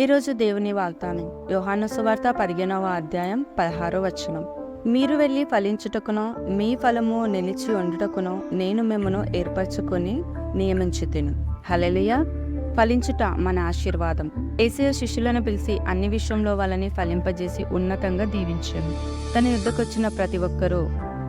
ఈరోజు దేవుని వాగ్దానం యోహాను సువార్త పదిహేనవ అధ్యాయం పదహారో వచనం. మీరు వెళ్ళి ఫలించుటకునో మీ ఫలము నిలిచి ఉండుటకును నేను మిమ్మను ఏర్పరచుకొని నియమించి తిను హలలియ ఫలించుట మన ఆశీర్వాదం. ఏసయ శిష్యులను పిలిచి అన్ని విషయంలో వాళ్ళని ఫలింపజేసి ఉన్నతంగా దీవించాము తన యుద్ధకొచ్చిన ప్రతి ఒక్కరూ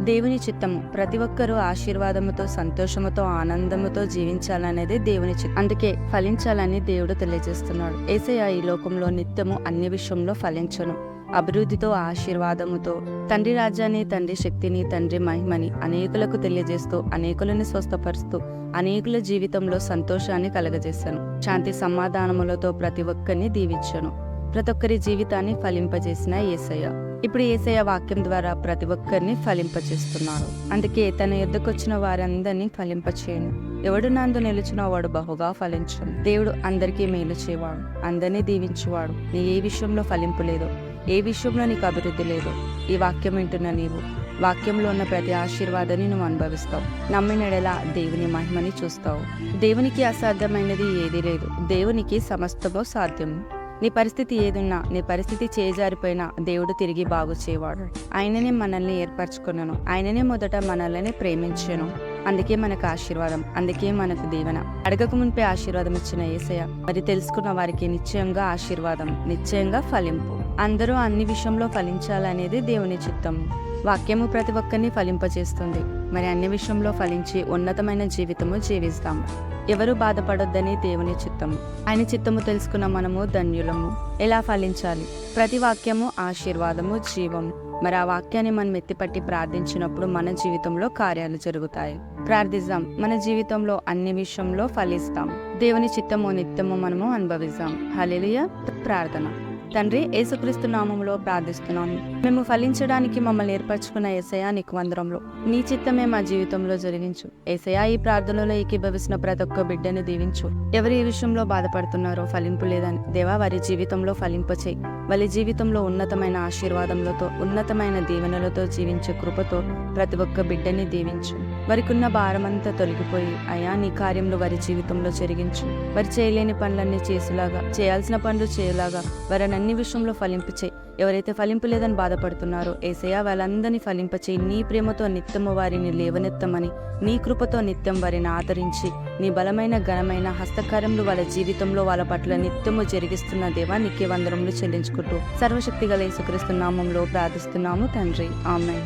దేవుని చిత్తము ప్రతి ఒక్కరూ ఆశీర్వాదముతో సంతోషముతో ఆనందముతో జీవించాలనేదే దేవుని చిత్తం. అందుకే ఫలించాలని దేవుడు తెలియజేస్తున్నాడు. ఏసయ ఈ లోకంలో నిత్యము అన్ని విషయంలో ఫలించను. అభివృద్ధితో ఆశీర్వాదముతో తండ్రి రాజ్యాన్ని తండ్రి శక్తిని తండ్రి మహిమని అనేకులకు తెలియజేస్తూ అనేకులను స్వస్థపరుస్తూ అనేకుల జీవితంలో సంతోషాన్ని కలగజేశాను శాంతి సమాధానములతో ప్రతి ఒక్కరిని దీవించను. ప్రతి ఒక్కరి జీవితాన్ని ఫలింపజేసిన ఏసయ్య. ఇప్పుడు ఏసయ్య వాక్యం ద్వారా ప్రతి ఒక్కరిని ఫలింపచేస్తున్నారు అందుకే తన ఎద్దుకొచ్చిన వారందరినీ ఫలింపచేయను ఎవడు నందు నిలిచిన వాడు బహుగా ఫలించను దేవుడు అందరికీ మేలు చేయవాడు. అందరినీ దీవించేవాడు. నీ ఏ విషయంలో ఫలింపు లేదు ఏ విషయంలో నీకు అభివృద్ధి లేదు ఈ వాక్యం వింటున్న నీవు. వాక్యంలో ఉన్న ప్రతి ఆశీర్వాదాన్ని నువ్వు అనుభవిస్తావు. నమ్మినడెలా దేవుని మహిమని చూస్తావు. దేవునికి అసాధ్యమైనది ఏదీ లేదు. దేవునికి సమస్తమో సాధ్యము. నీ పరిస్థితి ఏదున్నా నీ పరిస్థితి చేజారిపోయినా దేవుడు తిరిగి బాగు చేయవాడు ఆయననే మనల్ని ఏర్పరచుకున్నాను ఆయననే మొదట మనల్ని ప్రేమించాను. అందుకే మనకు ఆశీర్వాదం అందుకే మనకు దీవెన. అడగక మునిపే ఆశీర్వాదం ఇచ్చిన ఏసయ మరి తెలుసుకున్న వారికి నిశ్చయంగా ఆశీర్వాదం నిశ్చయంగా ఫలింపు. అందరూ అన్ని విషయంలో ఫలించాలనేది దేవుని చిత్తం. వాక్యము ప్రతి ఒక్కరిని ఫలింపచేస్తుంది మరి అన్ని విషయంలో ఫలించి ఉన్నతమైన జీవితము జీవిస్తాము. ఎవరు బాధపడొద్దని దేవుని చిత్తము. ఆయన చిత్తము తెలుసుకున్న మనము ధన్యులము. ఎలా ఫలించాలి? ప్రతి వాక్యము ఆశీర్వాదము జీవము. మరి ఆ వాక్యాన్ని మనం ఎత్తిపట్టి ప్రార్థించినప్పుడు మన జీవితంలో కార్యాలు జరుగుతాయి. ప్రార్థిద్దాం. మన జీవితంలో అన్ని విషయంలో ఫలిస్తాం. దేవుని చిత్తము నిత్యము మనము అనుభవిస్తాం హలిలియ ప్రార్థన. తండ్రి యేసుక్రీస్తు నామంలో ప్రార్థిస్తున్నాము మేము ఫలించడానికి మమ్మల్ని ఏర్పరచుకున్న ఏసయా నీకు వందరంలో నీ చిత్తమే మా జీవితంలో జరిగించు. ఏసయా ఈ ప్రార్థనలో ఏకీభవిస్తున్న ప్రతి ఒక్క బిడ్డని దీవించు. ఎవరు ఈ విషయంలో బాధపడుతున్నారో ఫలింపు లేదని. దేవా వారి జీవితంలో ఫలింపచేయి వారి జీవితంలో ఉన్నతమైన ఆశీర్వాదములతో ఉన్నతమైన దీవెనలతో జీవించే కృపతో ప్రతి ఒక్క బిడ్డని దీవించు. వారికున్న భారమంతా తొలగిపోయి అయా నీ కార్యంలో వారి జీవితంలో జరిగించు. వారి చేయలేని పనులన్నీ చేసేలాగా చేయాల్సిన పనులు చేయలాగా వారిని అన్ని విషయంలో ఫలింపు చేయి. ఎవరైతే ఫలింపు లేదని బాధపడుతున్నారో ఏసయ్య వాళ్ళందరినీ ఫలింపచేయి నీ ప్రేమతో నిత్యము వారిని లేవనెత్తమని నీ కృపతో నిత్యం వారిని ఆదరించి నీ బలమైన ఘనమైన హస్తకార్యములు వాళ్ళ జీవితంలో వాళ్ళ పట్ల నిత్యము జరిగిస్తున్న దేవా నీకే వందరములు చెల్లించుకుంటూ. సర్వశక్తి గల యేసుక్రీస్తు నామంలో ప్రార్థిస్తున్నాము తండ్రి. ఆమె